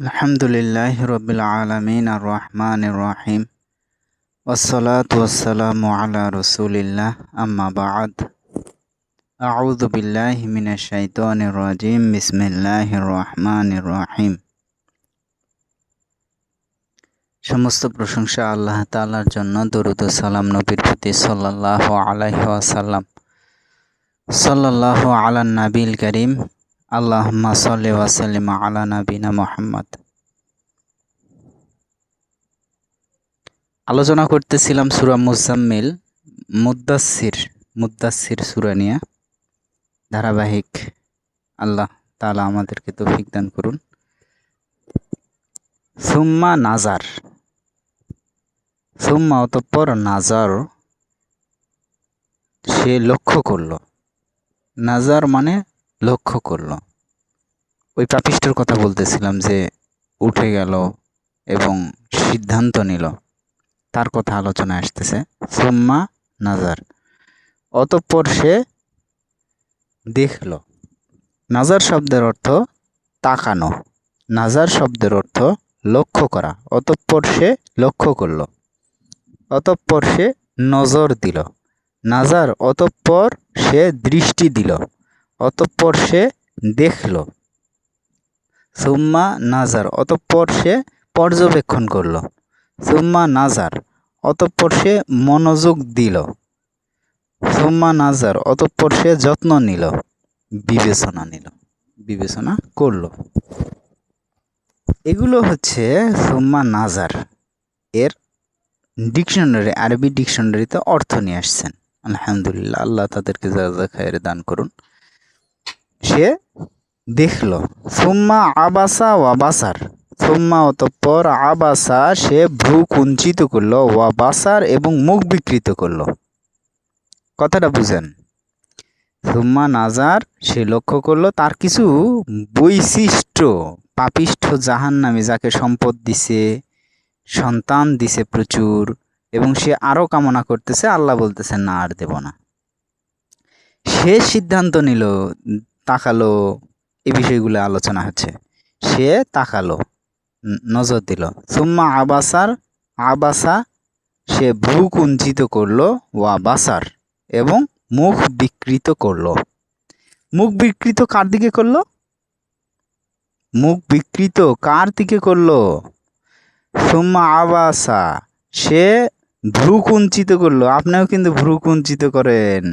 আলহামদুলিল্লাহ রবিল আলমিন আর রহমান রহিম। ওসলাত ওসালাম আলা রসুলিল্লাহ, আম্মা বাদ। মিনা শাইতান রাজিম বিসমিল্লাহ রহমান রহিম। সমস্ত প্রশংসা আল্লাহ তালার জন্য, দরুদ সালাম নবীর প্রতি সাল্লাহ আলাইহি ওয়াসাল্লাম। সাল্লাহ আলা নাবিল করিম আল্লাহ সাল্লি আলা নাবিনা মোহাম্মদ। আলোচনা করতেছিলাম সুরা মুজাম্মিল মুদাসির মুদাসির সুরা নিয়ে। ধারাবাহিক, আল্লাহ তালা আমাদেরকে তৌফিক দান করুন। সুম্মা নাজার, সুম্মা অতঃপর নাজার, সে লক্ষ্য করল। নাজার মানে লক্ষ্য করল। ওই পাপিষ্টের কথা বলতেছিলাম যে উঠে গেল এবং সিদ্ধান্ত নিল। তার কথা আলোচনায় আসতেছে, সোম্মা নাজার। অতঃপর সে দেখল, নাজার শব্দের অর্থ তাকানো, নাজার শব্দের অর্থ লক্ষ্য করা। অতঃপর সে লক্ষ্য করল, অতঃপর সে নজর দিল, নাজার অতঃপর সে দৃষ্টি দিল, অতঃপর সে দেখল সুম্মা নাজার, অতঃপর সে পর্যবেক্ষণ করল। সুম্মা নাজার, অতঃপর সে মনোযোগ দিল। সুম্মা নাজার, অতঃপর সে যত্ন নিল, বিবেচনা নিল, বিবেচনা করল। এগুলো হচ্ছে সুম্মা নাজার এর ডিকশনারি, আরবি ডিকশনারিতে অর্থ নিয়ে আসছেন। আলহামদুলিল্লাহ, আল্লাহ তাদেরকে যা যা খায়ের দান করুন। সে দেখল, সুম্মা আবাসা ওয়াবাসার সুম্মা অতঃপর আবাসা সে ভ্রু কুঞ্চিত করল ওয়াবাসার এবং মুখ বিকৃত করল। কথাটা বুঝেন। সুম্মা নাজার সে লক্ষ্য করল, তার কিছু বৈশিষ্ট্য। পাপিষ্ঠ জাহান নামে যাকে সম্পদ দিছে, সন্তান দিছে প্রচুর এবং সে আরও কামনা করতেছে, আল্লাহ বলতেছে, না, আর দেব না। সে সিদ্ধান্ত নিল, তাকালো এই বিষয়গুলো আলোচনা হচ্ছে। সে তাকালো নজর দিল। সুম্মা আবাসার, আবাসা সে ভ্রু কুঞ্চিত করল ওয়া বাসার এবং মুখ বিকৃত করল। মুখ বিকৃত কার দিকে করল? মুখ বিকৃত কার দিকে করল? সুম্মা আবাসা সে ভ্রু কুঞ্চিত করল। আপনিও কিন্তু ভ্রু কুঞ্চিত করেন।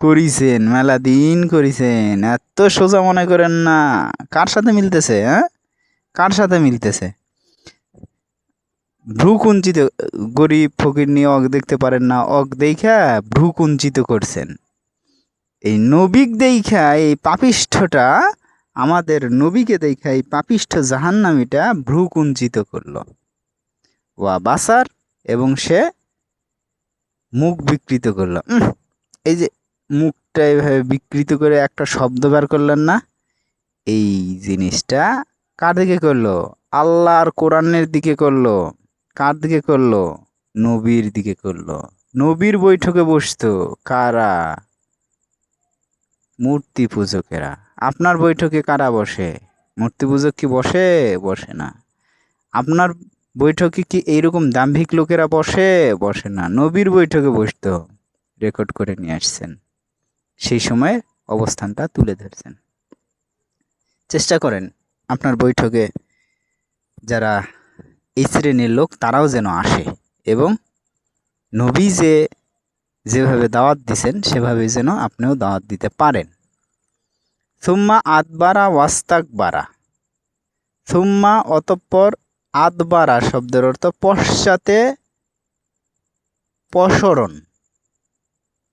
করিছেন, মেলা দিন করিছেন। এত সোজা মনে করেন না। কার সাথে মিলতেছে হ্যাঁ? কার সাথে মিলতেছে? ভ্রুকুঞ্চিত গরিব ফকির নিয়ে অগ দেখতে পারেন না। অগ দেখা ভ্রুকুঞ্চিত করছেন। এই নবিক দেখা এই পাপিষ্ঠটা, আমাদের নবীকে দেখা এই পাপিষ্ঠ জাহান্নামিটা ভ্রু কুঞ্চিত করল। ওয়া বাসার এবং সে মুখ বিকৃত করল। এই যে মুখটা এভাবে বিকৃত করে একটা শব্দ বের করলেন না? এই জিনিসটা কার দিকে করল? আল্লাহর কোরআনের দিকে করল। কার দিকে করল? নবীর দিকে করল। নবীর বৈঠকে বসতো কারা? মূর্তি পূজকেরা। আপনার বৈঠকে কারা বসে? মূর্তি পূজক কি বসে? বসে না। আপনার বৈঠকে কি এইরকম দাম্ভিক লোকেরা বসে? বসে না। নবীর বৈঠকে বসতো। রেকর্ড করে নিয়ে আসছেন। সেই সময় অবস্থানটা তুলে ধরছেন। চেষ্টা করেন আপনার বৈঠকে যারা এই শ্রেণির লোক, তারাও যেন আসে এবং নবী যে যেভাবে দাওয়াত দিছেন, সেভাবে যেন আপনিও দাওয়াত দিতে পারেন। সুম্মা আতবারা ওয়াস্তাক বারা সুম্মা অতঃপর আতবারা শব্দের অর্থ পশ্চাতে পসরণ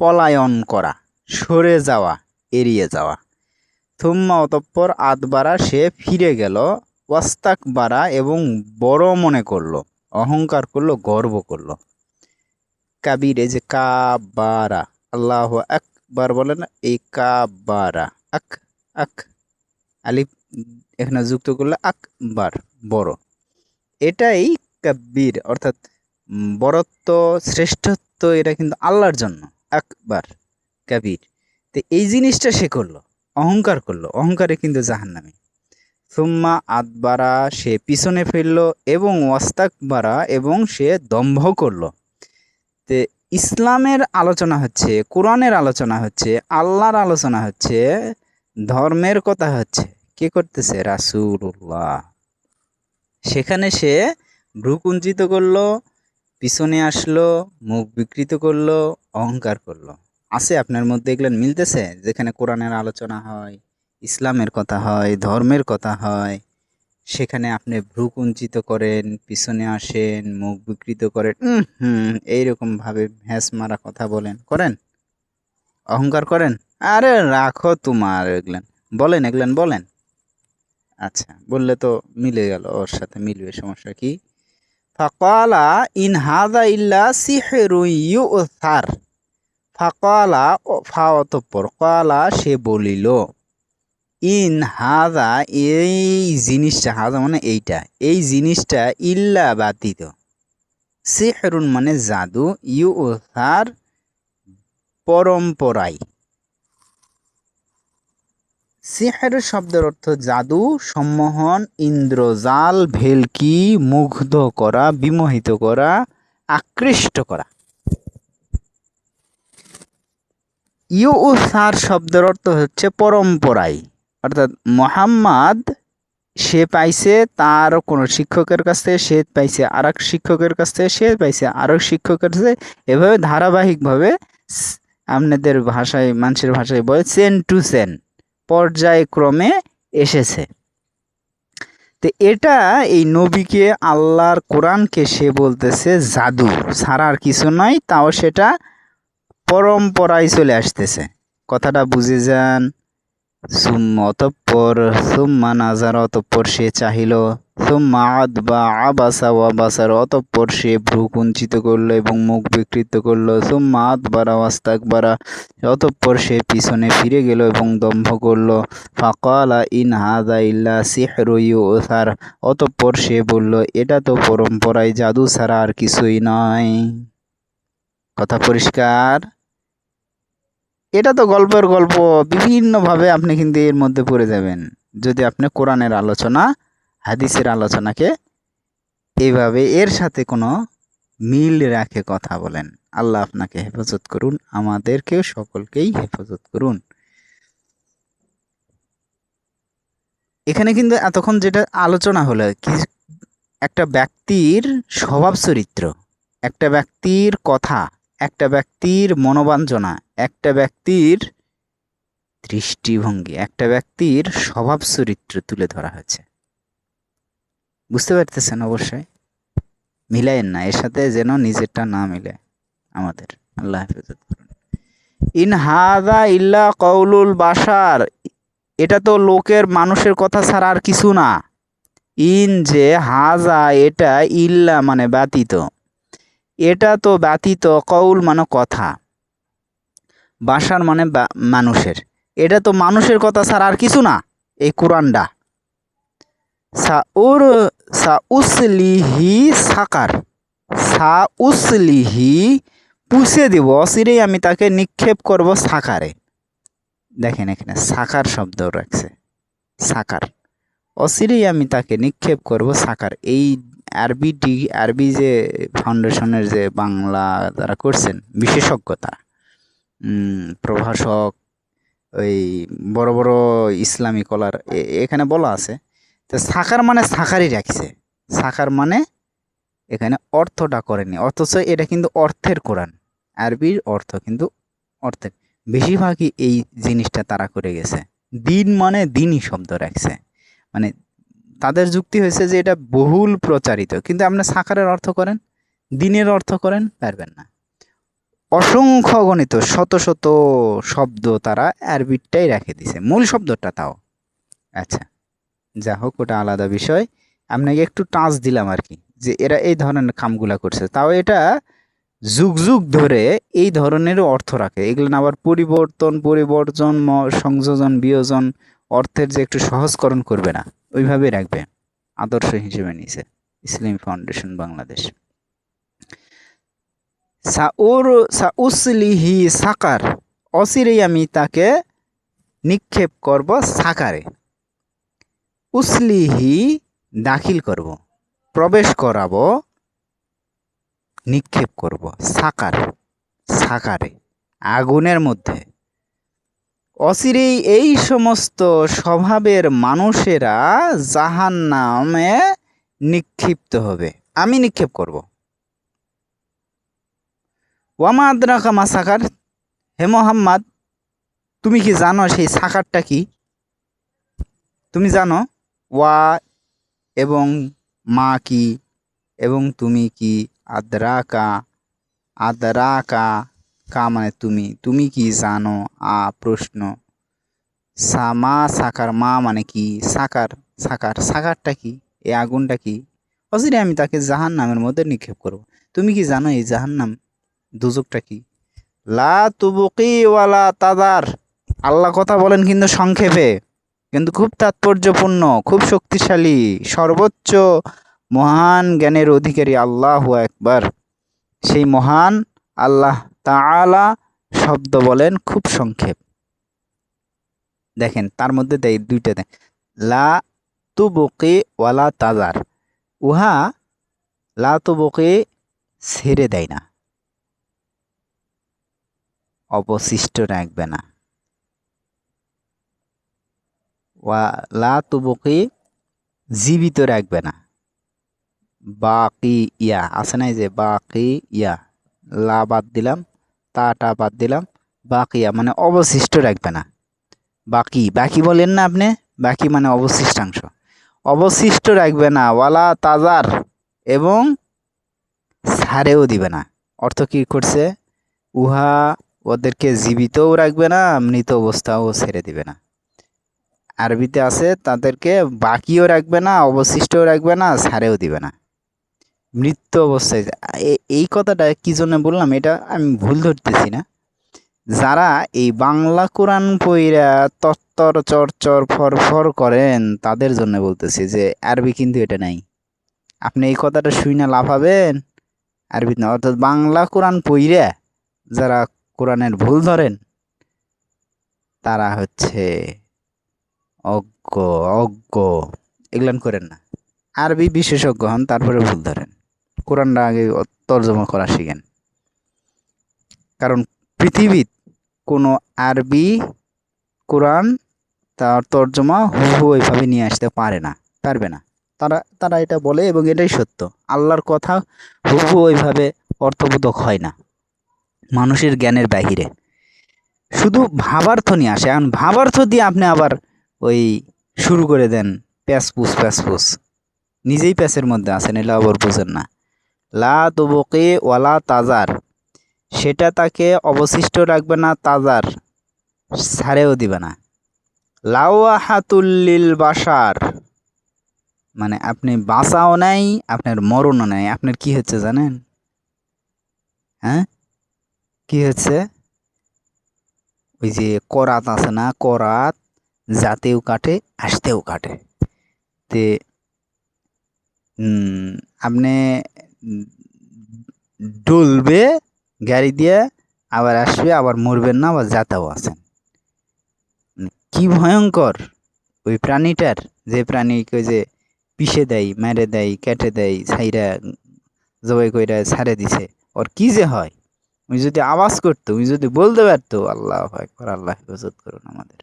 পলায়ন করা। সরে যাওয়া, এড়িয়ে যাওয়া। থুম্মা অতঃপর আদবারা সে ফিরে গেল ওয়াস্তাক বারা এবং বড় মনে করল, অহংকার করল, গর্ব করল। কাবির যে কাবারা আল্লাহ একবার বলে না এই কাবারা আক আক, আলিফ, এখানে যুক্ত করলে আকবার, বড়। এটাই কাব্বির, অর্থাৎ বরত্ব শ্রেষ্ঠত্ব, এটা কিন্তু আল্লাহর জন্য একবার কাবির। তো এই জিনিসটা সে করল, অহংকার করল, অহংকারে কিন্তু জাহান্নামি। সুম্মা আদবারা, সে পিছনে ফিরল এবং ওয়াস্তাক ওয়াস্তাকবারা এবং সে দম্ভ করল। তে ইসলামের আলোচনা হচ্ছে, কোরআনের আলোচনা হচ্ছে, আল্লাহর আলোচনা হচ্ছে, ধর্মের কথা হচ্ছে। কে করতেছে? রাসূলুল্লাহ। সেখানে সে ভ্রুকুঞ্চিত করল, পিছনে আসলো, মুখ বিকৃত করল, অহংকার করল। আছে, আপনার মধ্যে এগুলো মিলতেছে? যেখানে কোরআনের আলোচনা হয়, ইসলামের কথা হয়, ধর্মের কথা হয়, সেখানে আপনি ভ্রুকুঞ্চিত করেন, পিছনে আসেন, মুখ বিকৃত করেন হুম এইরকম ভাবে ভ্যাঁস মারা কথা বলেন। করেন? অহংকার করেন? আরে রাখো তোমার এগুলেন। বলেন এগুলেন বলেন। আচ্ছা বললে তো মিলে গেল ওর সাথে, মিলবে, সমস্যা কি? ফাকালা ইন হাদা ইল্লা সিহরু ইউথার। ফাকালা ফা অতঃপর, কালা সে বলিল, ইন হাজা এই জিনিসটা হাজা মানে এইটা, এই জিনিসটা ইল্লা বাতিত। সিহরুন মানে জাদু ইউ ইউথার পরম্পরায় সিহের শব্দের অর্থ জাদু, সম্মোহন, ইন্দ্রজাল, ভেলকি, মুগ্ধ করা, বিমোহিত করা, আকৃষ্ট করা। ইউসার শব্দের অর্থ হচ্ছে পরম্পরায় অর্থাৎ মোহাম্মদ, সে পাইছে তার কোনো শিক্ষকের কাছ থেকে, সে পাইছে আর শিক্ষকের কাছ থেকে, সে পাইছে আর এক শিক্ষকের কাছে এভাবে ধারাবাহিকভাবে আপনাদের ভাষায়, মানুষের ভাষায় বলে সেন টু সেন, পর্যায়ক্রমে এসেছে। তো এটা এই নবীকে, আল্লাহর কোরআনকে সে বলতেছে জাদু আর কিছু নয়, তাও সেটা পরম্পরায় চলে আসতেছে। কথাটা বুঝে যান। সুম্মা অতঃপর, সুম্মা নাজার অতঃপর সে চাহিল। সুম্মা আদবা আবাসা ওয়াবাসার অতঃপর সে ভ্রু কুঞ্চিত করল এবং মুখ বিকৃত করল। সুম্মা আদবারা ওয়াস্তাকবারা অতঃপর সে পিছনে ফিরে গেল এবং দম্ভ করল। ফাকালা ইন হাদা ইল্লা সিহরু ইউসার। অতঃপর সে বলল, এটা তো পরম্পরায় জাদু ছাড়া আর কিছুই নয় কথা পরিষ্কার? এটা তো গল্পের গল্প। বিভিন্নভাবে আপনি কিন্তু এর মধ্যে পড়ে যাবেন। যদি আপনি কোরআনের আলোচনা, হাদিসের আলোচনাকে এইভাবে এর সাথে কোনো মিল রাখে কথা বলেন। আল্লাহ আপনাকে হেফাজত করুন, আমাদেরকেও সকলকেই হেফাজত করুন। এখানে কিন্তু এতক্ষণ যেটা আলোচনা হলো, কি একটা ব্যক্তির স্বভাব চরিত্র, একটা ব্যক্তির কথা একটা ব্যক্তির মনোবাঞ্জনা একটা ব্যক্তির দৃষ্টিভঙ্গি, একটা ব্যক্তির স্বভাব চরিত্র তুলে ধরা হয়েছে। বুঝতে পারতেছেন অবশ্যই? মিলায়েন না, এর সাথে যেন নিজেরটা না মিলে আমাদের। আল্লাহ হেফাজত করুন ইন হাদা ইল্লা কৌলুল বাসার এটা তো লোকের মানুষের কথা ছাড়া আর কিছু না। ইন যে হাজা এটা ইল্লা মানে ব্যতীত। এটা তো ব্যতীত কৌল মানে কথা। বাসার মানে মানুষের। এটা তো মানুষের কথা ছাড়া আর কিছু না, এই কোরআনটা। সাউর, সাউসলিহি সাকার। সাউসলিহি পুষে দিব, অচিরেই আমি তাকে নিক্ষেপ করব সাকারে। দেখেন এখানে, সাকার শব্দ রাখছে সাকার। অচিরেই আমি তাকে নিক্ষেপ করব সাকার। এই আরবি ডি, আরবি যে ফাউন্ডেশনের যে বাংলা তারা করছেন, বিশেষজ্ঞ তারা। প্রভাষক, ওই বড় বড় ইসলামী কলার এখানে বলা আছে। তো সাকার মানে সাকারই রাখছে। সাকার মানে এখানে অর্থটা করেনি, অথচ এটা কিন্তু অর্থের কোরআন। আরবির অর্থ কিন্তু অর্থের। বেশিরভাগই এই জিনিসটা তারা করে গেছে। দিন মানে দিনই শব্দ রাখছে। মানে তাদের যুক্তি হয়েছে যে এটা বহুল প্রচারিত। কিন্তু আপনি সাকারের অর্থ করেন, দিনের অর্থ করেন, পারবেন না। অসংখ্য গণিত, শত শত শব্দ তারা আরবিটাই রেখে দিছে মূল শব্দটা তাও। আচ্ছা যা হোক, ওটা আলাদা বিষয়। আপনাকে একটু টাচ দিলাম আর কি, যে এরা এই ধরনের কামগুলা করছে। তাও এটা যুগ যুগ ধরে এই ধরনের অর্থ রাখে। এগুলো আবার পরিবর্তন পরিবর্তন সংযোজন, বিয়োজন অর্থের যে একটু সহজকরণ করবে না। ওইভাবে রাখবে। আদর্শ হিসেবে নিছে। ইসলামী ফাউন্ডেশন বাংলাদেশ। সাউর, সাউসলিহি সাকার। অচিরেই আমি তাকে নিক্ষেপ করব সাকারে। উসলিহি দাখিল করব, প্রবেশ করাবো, নিক্ষেপ করব সাকার, সাকারে, আগুনের মধ্যে। অচিরেই এই সমস্ত স্বভাবের মানুষেরা জাহান নামে নিক্ষিপ্ত হবে। আমি নিক্ষেপ করব। ওয়ামা আদ্রাকা মা সাকার? হে মোহাম্মদ, তুমি কি জানো সেই সাকারটা কি? তুমি জানো ওয়া এবং মা কি এবং তুমি কি আদ্রাকা? আদ্রাকা কা মানে তুমি? তুমি কি জানো? আ, প্রশ্ন। সা, মা, সাকার। মা মানে কি? সাকার সাকার। সাকারটা কি? এই আগুনটা কি? অচিরে আমি তাকে জাহান নামের মধ্যে নিক্ষেপ করব। তুমি কি জানো এই জাহান নাম দুজকটা কি? লা তুবুকি ওয়ালা তাদার। আল্লাহ কথা বলেন কিন্তু সংক্ষেপে। কিন্তু খুব তাৎপর্যপূর্ণ, খুব শক্তিশালী, সর্বোচ্চ, মহান জ্ঞানের অধিকারী আল্লাহ একবার সেই মহান আল্লাহ তাআলা শব্দ বলেন খুব সংক্ষেপ। দেখেন, তার মধ্যে দেয় দুইটা দেয় লা তুবুকি ওয়ালা তাজার উহা লা তুবুকি ছেড়ে দেয় না। অবশিষ্ট রাখবে না। ওয়া লা তুবুকি জীবিত রাখবে না। বাকি ইয়া আছে নাই যে বাকি ইয়া লা বাদ দিলাম। তাটা বাদ দিলাম। বাকিয়া মানে অবশিষ্ট রাখবে না। বাকি বাকি বলেন না আপনি, বাকি মানে অবশিষ্টাংশ। অবশিষ্ট রাখবে না, ওয়ালা তাজার এবং সারেও দিবে না। অর্থ কি করছে? উহা ওদেরকে জীবিতও রাখবে না, মৃত অবস্থাও ছেড়ে দিবে না। আরবিতে আছে, তাদেরকে বাকিও রাখবে না, অবশিষ্টও রাখবে না, সারেও দিবে না। মৃত্যু অবস্থায় এই কথাটা কি জন্য বললাম? এটা আমি ভুল ধরতেছি না। যারা এই বাংলা কোরআন পইরা তত্তর, চরচর, ফরফর করেন, তাদের জন্য বলতেছি যে, আরবি কিন্তু এটা নাই। আপনি এই কথাটা শুই না লাফাবেন আরবি না, অর্থাৎ বাংলা কোরআন পইরা যারা কোরআনের ভুল ধরেন, তারা হচ্ছে অজ্ঞ অজ্ঞ। এগুলান করেন না। আরবি বিশেষজ্ঞ হন, তারপরে ভুল ধরেন। কোরআনটা আগে তর্জমা করা শিখেন। কারণ পৃথিবীর কোনো আরবি কোরআন তার তর্জমা হুহু ওইভাবে নিয়ে আসতে পারে না, পারবে না। তারা তারা এটা বলে এবং এটাই সত্য। আল্লাহর কথা হুহু ওইভাবে অর্থবোধক হয় না, মানুষের জ্ঞানের বাহিরে। শুধু ভাবার্থ নিয়ে আসে, এখন ভাবার্থ দিয়ে আপনি আবার ওই শুরু করে দেন প্যাসপুস প্যাসপুস নিজেই প্যাসের মধ্যে আসেন এলা আবার বোঝেন না। লা তুবকে ওয়ালা তাজার। সেটা তাকে অবশিষ্ট রাখবে না, তাজার ছাড়েও দিবে না। লাওয়াহাতুল্লিল বাসার মানে আপনি বাঁচাও নাই, আপনার মরণও নাই। আপনার কি হচ্ছে জানেন? হ্যাঁ? কি হচ্ছে? ওই যে করাত আছে না, করাত যাতেও কাটে, আসতেও কাটে। তে আপনি ডুলবে, গাড়ি দিয়ে আবার আসবে, আবার মরবেন না, আবার যাতাও আছেন মানে কি ভয়ঙ্কর ওই প্রাণীটার, যে প্রাণীকে যে পিষে দেয়, মেরে দেয়, কেটে দেয়, ছাইরা জবাই কইরা ছাড়ে দিছে। ওর কি যে হয়? উনি যদি আওয়াজ করতো, উনি যদি বলতে পারতো, আল্লাহ একবার আল্লাহ হেফাজত করুন আমাদের।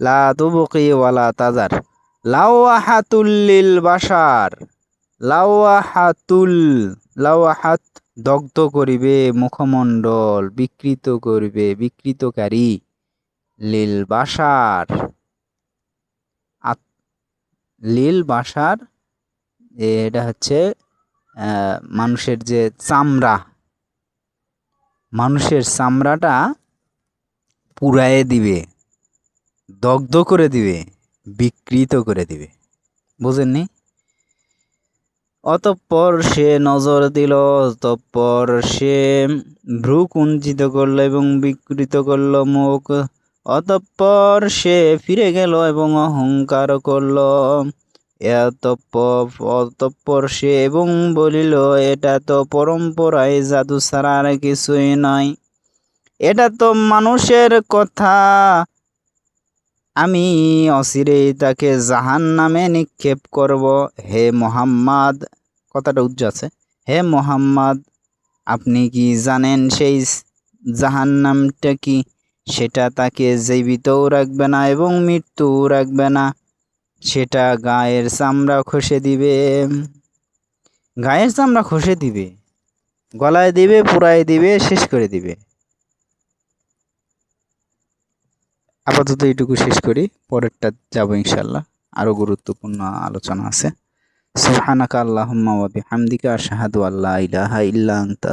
লা তুবকি ওয়ালা তাজার। লাওয়াহাতুল্লিল বাসার লাওয়াহাতুল, লাওয়াহাত দগ্ধ করিবে মুখমণ্ডল, বিকৃত করিবে বিকৃতকারী, লীল বাসার লীল বাসার, এটা হচ্ছে মানুষের যে চামড়া, মানুষের চামড়াটা পুড়ায়ে দিবে, দগ্ধ করে দিবে, বিকৃত করে দিবে, বুঝেননি? অতঃপর সে নজর দিল, অতঃপর সে ভ্রু কুঞ্চিত করল এবং বিকৃত করল মুখ। অতঃপর সে ফিরে গেল এবং অহংকার করল। অতঃপর সে এবং বলিল, এটা তো পরম্পরায় জাদু ছাড়া আর কিছুই নয়। এটা তো মানুষের কথা। আমি অচিরেই তাকে জাহান নামে নিক্ষেপ করব। হে মোহাম্মদ, কথাটা উজ্জ আছে। হে মোহাম্মদ, আপনি কি জানেন সেই জাহান নামটা কি? সেটা তাকে জীবিতও রাখবে না এবং মৃত্যুও রাখবে না। সেটা গায়ের চামড়া খসে দিবে। গায়ের চামড়া খসে দিবে, গলায় দিবে পুরাই দিবে, শেষ করে দিবে। আপাতত এইটুকু শেষ করি, পরেরটা যাব ইনশাল্লাহ আরও গুরুত্বপূর্ণ আলোচনা আছে। সুবহানাকা আল্লাহুম্মা ওয়া বিহামদিকা, আশহাদু আল্লা ইলাহা ইল্লা আনতা